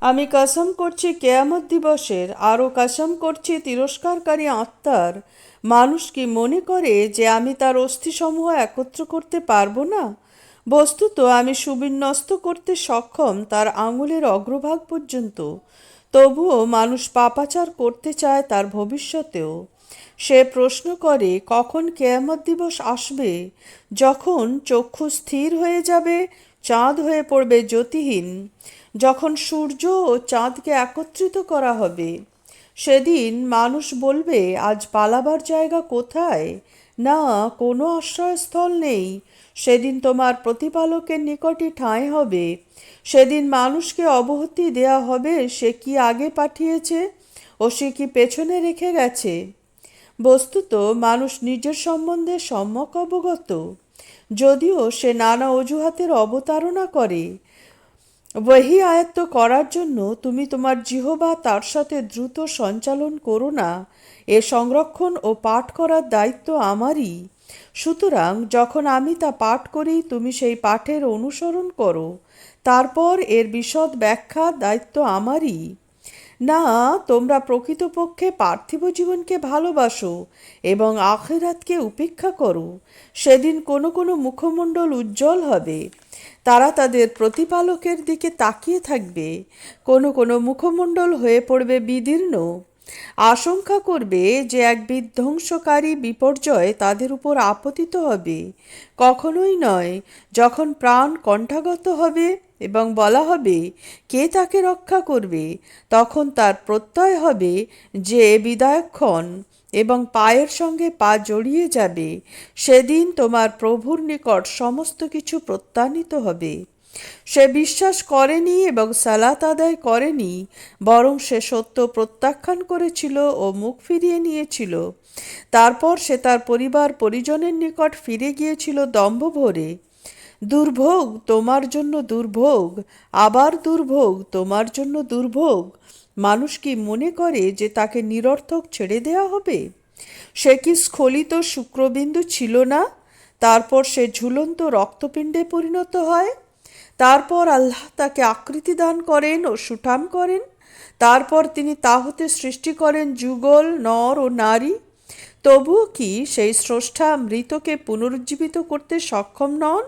আমি কসম করছি কেয়ামত দিবসের, আরও কসম করছি তিরস্কারকারী আত্মার। মানুষ কি মনে করে যে আমি তার অস্থিসমূহ একত্র করতে পারব না? বস্তুত আমি সুবিন্যস্ত করতে সক্ষম তার আঙুলের অগ্রভাগ পর্যন্ত। তবুও মানুষ পাপাচার করতে চায় তার ভবিষ্যতেও। সে প্রশ্ন করে, কখন কেয়ামত দিবস আসবে? যখন চক্ষু স্থির হয়ে যাবে চাঁদ হয়ে পড়বে জ্যোতিহীন। যখন সূর্য ও চাঁদকে একত্রিত করা হবে, সেদিন মানুষ বলবে, আজ পালাবার জায়গা কোথায়? না, কোনো আশ্রয়স্থল নেই। সেদিন তোমার প্রতিপালকের নিকটই ঠাঁই হবে। সেদিন মানুষকে অবহতি দেয়া হবে, সে কি আগে পাঠিয়েছে ও সে কি পেছনে রেখে গেছে? বস্তুত, মানুষ নিজের সম্বন্ধে সম্যক অবগত। যদিও সে নানা অজুহাতের অবতারণা করে। বহি আয়ত্ত করার জন্য তুমি তোমার জিহবা তার সাথে দ্রুত সঞ্চালন করো না। এ সংরক্ষণ ও পাঠ করার দায়িত্ব আমারই। সুতরাং যখন আমি তা পাঠ করি, তুমি সেই পাঠের অনুসরণ করো। তারপর এর বিশদ ব্যাখ্যা দায়িত্ব আমারই। না, তোমরা প্রকৃতপক্ষে পার্থিব জীবনকে ভালোবাসো এবং আখেরাতকে উপেক্ষা করো। সেদিন কোনো কোনো মুখমণ্ডল উজ্জ্বল হবে। তারা তাদের প্রতিপালকের দিকে তাকিয়ে থাকবে। কোনো কোনো মুখমণ্ডল হয়ে পড়বে বিদীর্ণ। আশঙ্কা করবে যে এক বিধ্বংসকারী বিপর্যয় তাদের উপর আপতিত হবে। কখনোই নয়, যখন প্রাণ কণ্ঠাগত হবে এবং বলা হবে, কে তাকে রক্ষা করবে, তখন তার প্রত্যয় হবে যে বিদায়ক্ষণ এবং পায়ের সঙ্গে পা জড়িয়ে যাবে, সেদিন তোমার প্রভুর নিকট সমস্ত কিছু প্রত্যানিত হবে। সে বিশ্বাস করেনি এবং সালাত আদায় করেনি, বরং সে সত্য প্রত্যাখ্যান করেছিল ও মুখ ফিরিয়ে নিয়েছিল। তারপর সে তার পরিবার পরিজনের নিকট ফিরে গিয়েছিল দম্ভ ভরে দুর্ভোগ তোমার জন্য দুর্ভোগ, আবার দুর্ভোগ তোমার জন্য দুর্ভোগ। মানুষ কি মনে করে যে তাকে নিরর্থক ছেড়ে দেওয়া হবে? সে কি স্খলিত শুক্রবিন্দু ছিল না? তারপর সে ঝুলন্ত রক্তপিণ্ডে পরিণত হয়। তারপর আল্লাহ তাকে আকৃতি দান করেন ও সুঠাম করেন। তারপর তিনি তা হতে সৃষ্টি করেন যুগল, নর ও নারী। তবুও কি সেই স্রষ্টা মৃতকে পুনরুজ্জীবিত করতে সক্ষম নন?